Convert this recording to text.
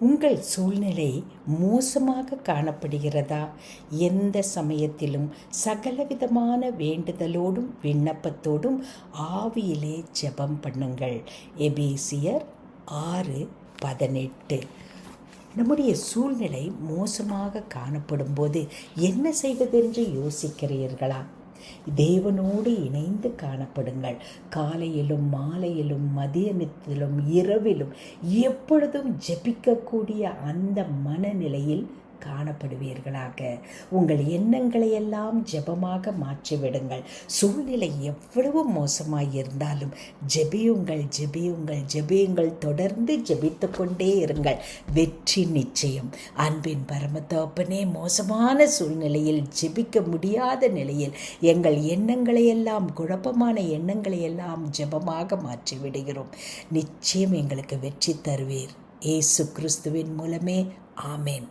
உங்கள் சூழ்நிலை மோசமாக காணப்படுகிறதா? எந்த சமயத்திலும் சகலவிதமான வேண்டுதலோடும் விண்ணப்பத்தோடும் ஆவியிலே ஜெபம் பண்ணுங்கள். எபேசியர் ஆறு பதினெட்டு. நம்முடைய சூழ்நிலை மோசமாக காணப்படும் போது என்ன செய்வதென்று யோசிக்கிறீர்களா? தேவனோடு இணைந்து காணப்படுங்கள். காலையிலும் மாலையிலும் மதியத்திலும் இரவிலும் எப்பொழுதும் ஜெபிக்கக்கூடிய அந்த மனநிலையில் காணப்படுவீர்களாக. உங்கள் எண்ணங்களை எல்லாம் ஜெபமாக மாற்றிவிடுங்கள். சூழ்நிலை எவ்வளவு மோசமாய் இருந்தாலும் ஜெபியுங்கள் ஜெபியுங்கள் ஜெபியுங்கள் தொடர்ந்து ஜெபித்து கொண்டே இருங்கள். வெற்றி நிச்சயம். அன்பின் பரமத்தோப்பனே மோசமான சூழ்நிலையில் ஜெபிக்க முடியாத நிலையில் எங்கள் எண்ணங்களை எல்லாம் குழப்பமான எண்ணங்களை எல்லாம் ஜெபமாக மாற்றி விடுகிறோம் நிச்சயம் எங்களுக்கு வெற்றி தருவீர். ஏசு கிறிஸ்துவின் மூலமே. ஆமேன்.